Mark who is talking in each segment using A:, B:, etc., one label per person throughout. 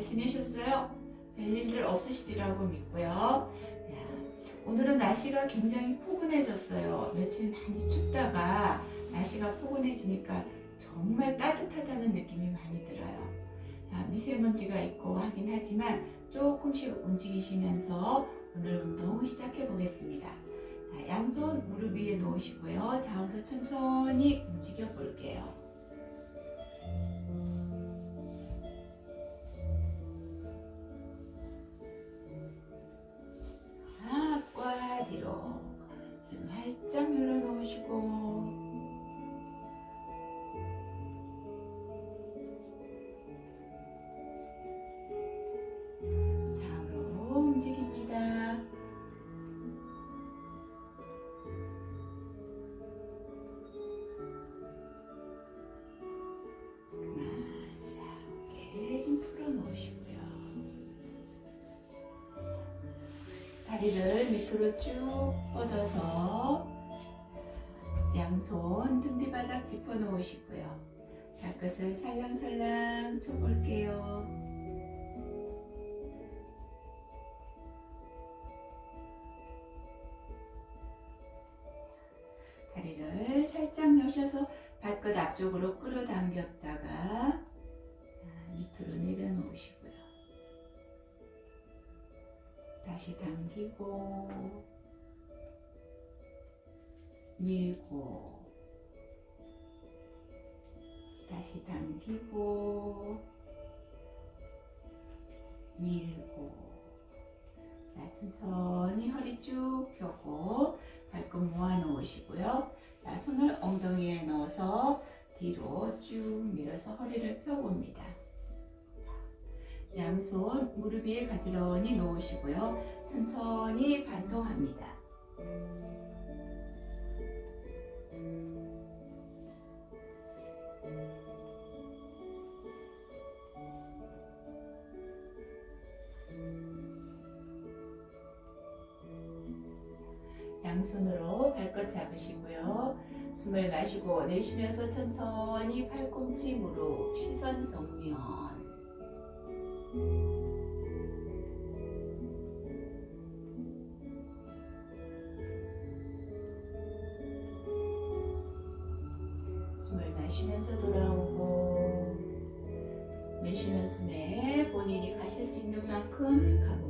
A: 잘 지내셨어요? 별일들 없으시리라고 믿고요. 야, 오늘은 날씨가 굉장히 포근해졌어요. 며칠 많이 춥다가 날씨가 포근해지니까 정말 따뜻하다는 느낌이 많이 들어요. 야, 미세먼지가 있고 하긴 하지만 조금씩 움직이시면서 오늘 운동 시작해 보겠습니다. 자, 양손 무릎 위에 놓으시고요. 좌우로 천천히 움직여 볼게요. 다리를 밑으로 쭉 뻗어서 양손 등 뒤바닥 짚어놓으시고요. 발끝을 살랑살랑 쳐볼게요. 다리를 살짝 여셔서 발끝 앞쪽으로 끌어당겼다가 자, 밑으로 내려놓으시고 다시 당기고 밀고 다시 당기고 밀고. 자 천천히 허리 쭉 펴고 발끝 모아 놓으시고요. 자 손을 엉덩이에 넣어서 뒤로 쭉 밀어서 허리를 펴봅니다 양손 무릎 위에 가지런히 놓으시고요 천천히 반동합니다 양손으로 발끝 잡으시고요. 숨을 마시고 내쉬면서 천천히 팔꿈치 무릎 시선 정면. 숨을 마시면서 돌아오고 내쉬는 숨에 본인이 가실 수 있는 만큼 가봅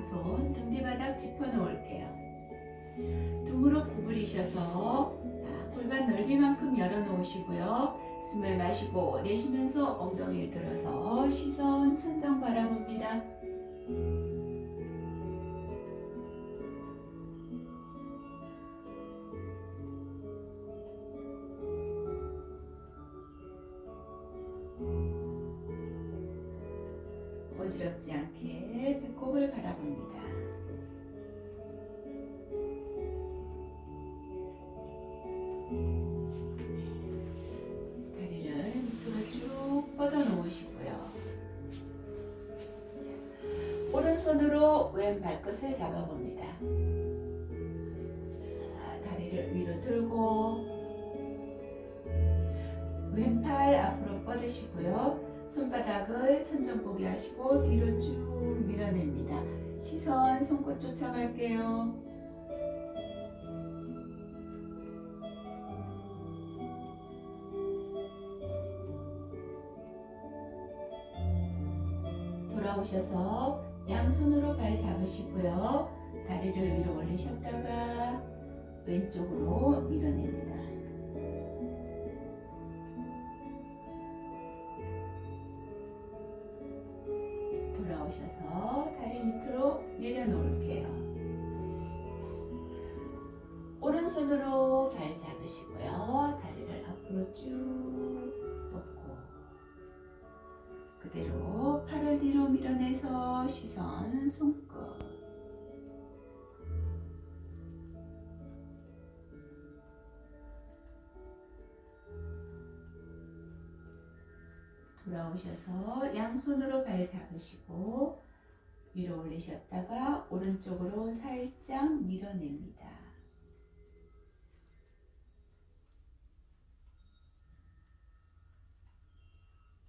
A: 양손 등 뒤바닥 짚어 놓을게요. 등으로 구부리셔서 아, 골반 넓이만큼 열어 놓으시고요. 숨을 마시고 내쉬면서 엉덩이를 들어서 시선 천장 바라봅니다 어지럽지 않게 배꼽을 바라봅니다. 다리를 밑으로 쭉 뻗어 놓으시고요. 오른손으로 왼 발끝을 잡아봅니다. 아, 다리를 위로 들고 왼팔 앞으로 뻗으시고요. 손바닥을 천정 보게 하시고 뒤로 쭉 밀어냅니다. 시선 손끝 쫓아갈게요. 돌아오셔서 양손으로 발 잡으시고요. 다리를 위로 올리셨다가 왼쪽으로 밀어냅니다. 돌아오셔서 다리 밑으로 내려놓을게요. 오른손으로 발 잡으시고요. 다리를 앞으로 쭉 뻗고 그대로 팔을 뒤로 밀어내서 시선 손 돌아오셔서 양손으로 발 잡으시고 위로 올리셨다가 오른쪽으로 살짝 밀어냅니다.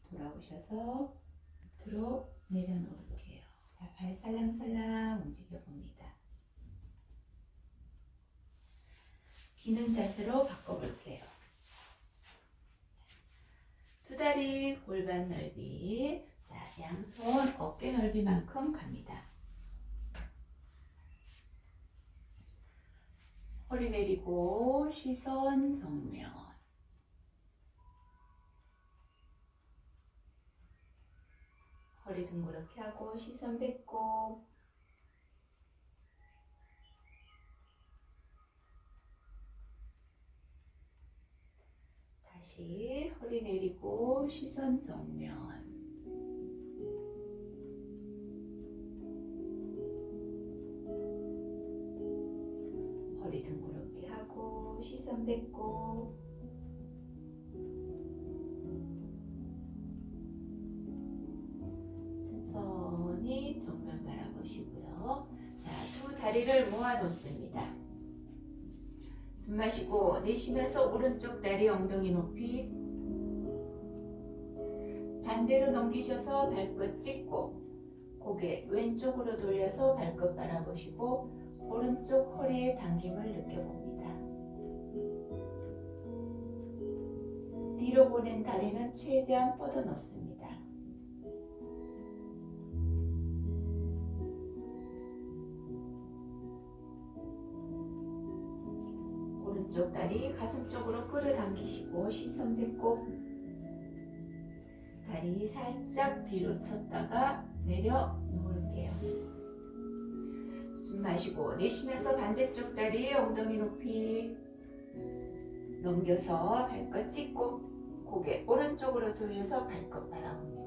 A: 돌아오셔서 밑으로 내려놓을게요. 자, 발 살랑살랑 움직여 봅니다. 기는 자세로 바꿔볼게요. 두 다리 골반 넓이, 자, 양손 어깨 넓이만큼 갑니다. 허리 내리고 시선 정면. 허리 둥그렇게 하고 시선 뱉고 다시 허리 내리고 시선 정면 허리 둥그렇게 하고 시선 뱉고 천천히 정면 바라보시고요. 자, 두 다리를 모아 놓습니다. 숨 마시고 내쉬면서 오른쪽 다리 엉덩이 높이 반대로 넘기셔서 발끝 찍고 고개 왼쪽으로 돌려서 발끝 바라보시고 오른쪽 허리의 당김을 느껴봅니다. 뒤로 보낸 다리는 최대한 뻗어 놓습니다. 오른쪽 다리 가슴 쪽으로 끌어당기시고 시선 뱉고 다리 살짝 뒤로 쳤다가 내려 놓을게요. 숨 마시고 내쉬면서 반대쪽 다리 엉덩이 높이 넘겨서 발끝 찍고 고개 오른쪽으로 돌려서 발끝 바라봅니다.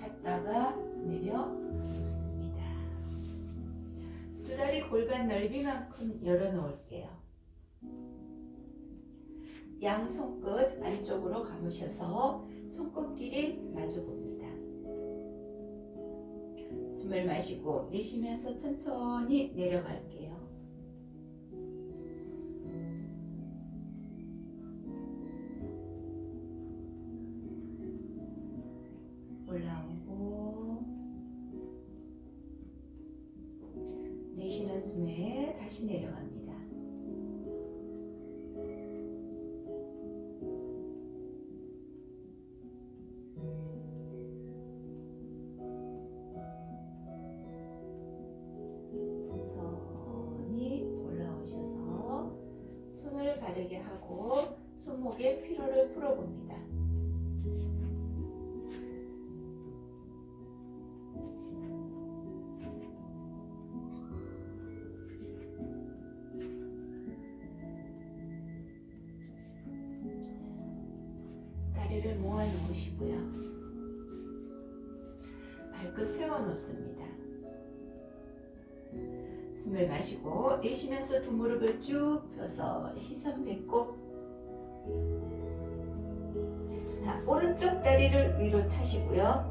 A: 찼다가 내려 놓습니다. 두 다리 골반 넓이만큼 열어 놓을게요. 양 손끝 안쪽으로 감으셔서 손끝끼리 마주 봅니다. 숨을 마시고 내쉬면서 천천히 내려갈게요. 내쉬는 숨에 다시 내려갑니다. 모아 놓 으시고요. 발끝 세워 놓습니다. 숨을 마시고 내쉬면서 두 무릎을 쭉 펴서 시선 뱉고 자, 오른쪽 다리를 위로 차시고요.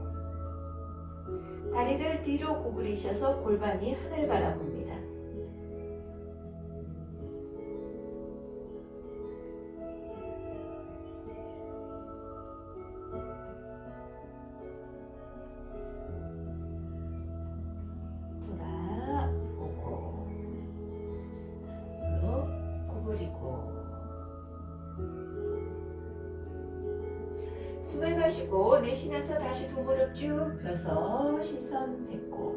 A: 다리를 뒤로 구부리셔서 골반이 하늘 바라봅니다. 마시고 내쉬면서 다시 두 무릎 쭉 펴서 시선 뱉고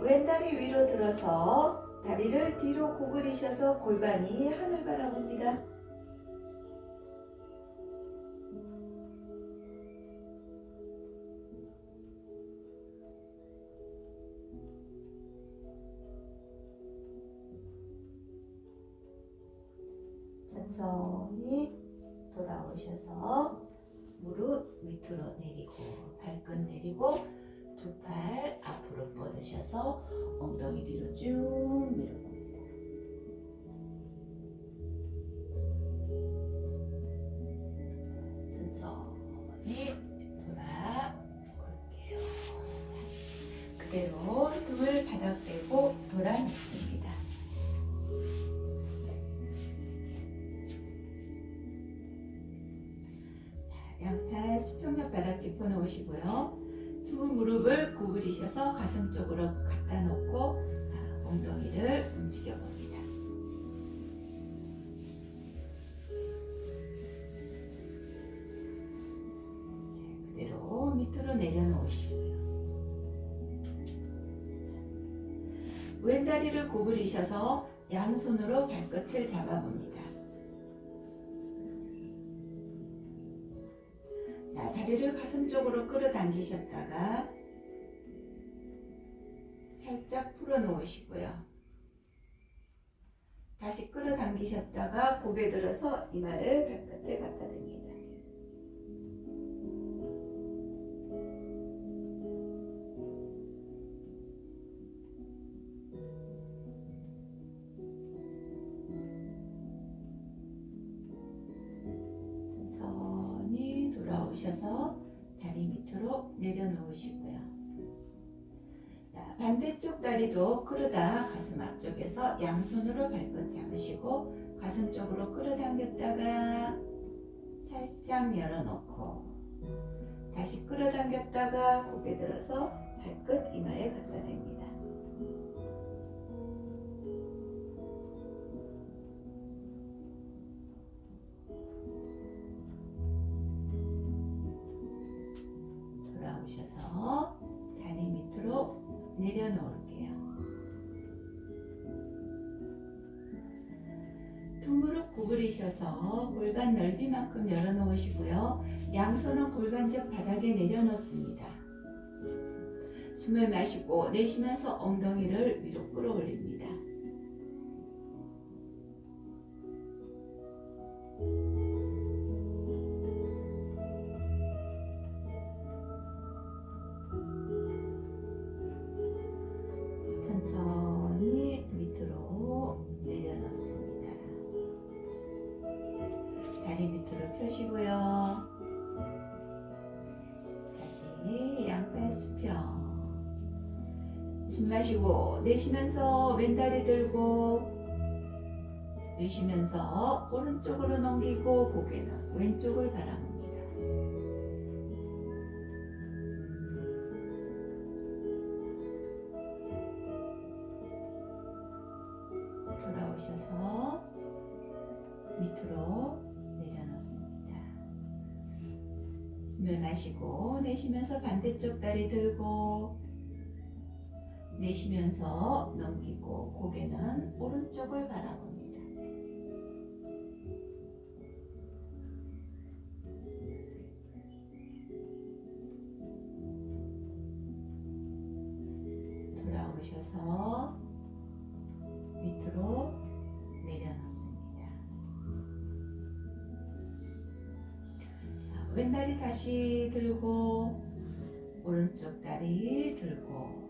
A: 왼다리 위로 들어서 다리를 뒤로 구부리셔서 골반이 하늘 바라봅니다. 천천히 돌아오셔서 무릎 밑으로 내리고 발끝 내리고 두 팔 앞으로 뻗으셔서 엉덩이 뒤로 쭉 밀어봅니다. 천천히 짚어놓으시고요. 두 무릎을 구부리셔서 가슴 쪽으로 갖다 놓고 자, 엉덩이를 움직여 봅니다. 그대로 밑으로 내려놓으시고요. 왼다리를 구부리셔서 양손으로 발끝을 잡아봅니다. 가슴 쪽으로 끌어당기셨다가 살짝 풀어놓으시고요. 다시 끌어당기셨다가 고개 들어서 이마를 발끝에 갖다 댑니다. 천천히 돌아오셔서 밑으로 내려놓으시고요. 자, 반대쪽 다리도 끌어다 가슴 앞쪽에서 양손으로 발끝 잡으시고 가슴 쪽으로 끌어당겼다가 살짝 열어놓고 다시 끌어당겼다가 고개 들어서 발끝 이마에 갖다 댑니다. 만큼 열어놓으시고요. 양손은 골반적 바닥에 내려놓습니다. 숨을 마시고 내쉬면서 엉덩이를 위로 끌어올립니다. 다시 양팔 수평. 숨 마시고 내쉬면서 왼다리 들고 내쉬면서 오른쪽으로 넘기고 고개는 왼쪽을 바라봅니다. 돌아오셔서 밑으로 마시고 내쉬면서 반대쪽 다리 들고 내쉬면서 넘기고 고개는 오른쪽을 바라봅니다. 돌아오셔서 밑으로 다시 들고 오른쪽 다리 들고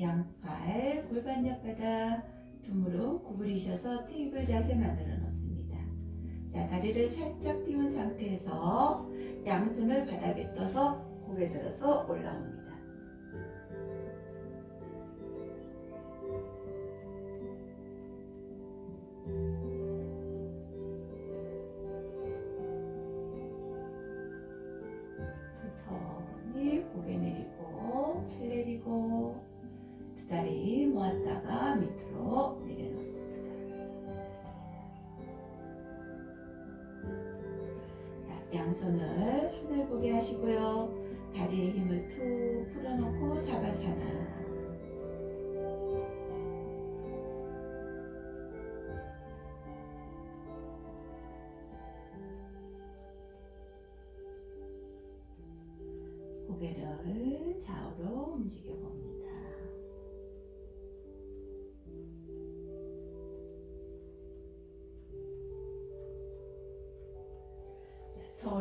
A: 양팔 골반 옆바닥 두 무릎 구부리셔서 테이블 자세 만들어 놓습니다. 자 다리를 살짝 띄운 상태에서 양손을 바닥에 떠서 고개 들어서 올라옵니다. 양손을 하늘 보게 하시고요. 다리에 힘을 툭 풀어놓고 사바사나. 고개를 좌우로 움직여 봅니다.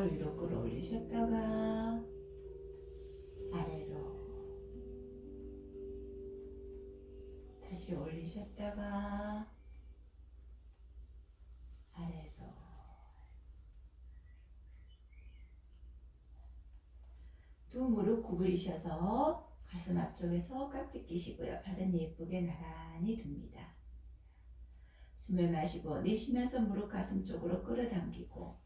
A: 위로 끌어올리셨다가 아래로 다시 올리셨다가 아래로 두 무릎 구부리셔서 가슴 앞쪽에서 깍지 끼시고요. 발은 예쁘게 나란히 둡니다. 숨을 마시고 내쉬면서 무릎 가슴 쪽으로 끌어당기고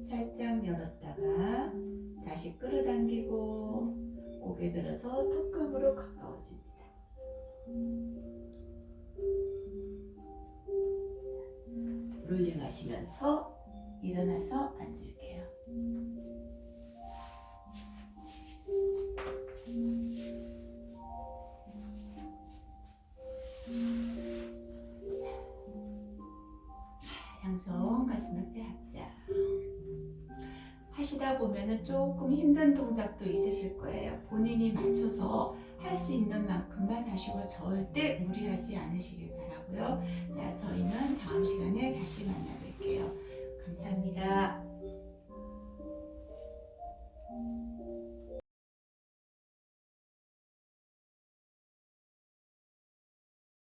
A: 살짝 열었다가 다시 끌어당기고 고개 들어서 턱감으로 가까워집니다. 롤링 하시면서 일어나서 앉을게요. 하시다 보면은 조금 힘든 동작도 있으실 거예요. 본인이 맞춰서 할 수 있는 만큼만 하시고 절대 무리하지 않으시길 바라고요. 자, 저희는 다음 시간에 다시 만나 뵐게요. 감사합니다.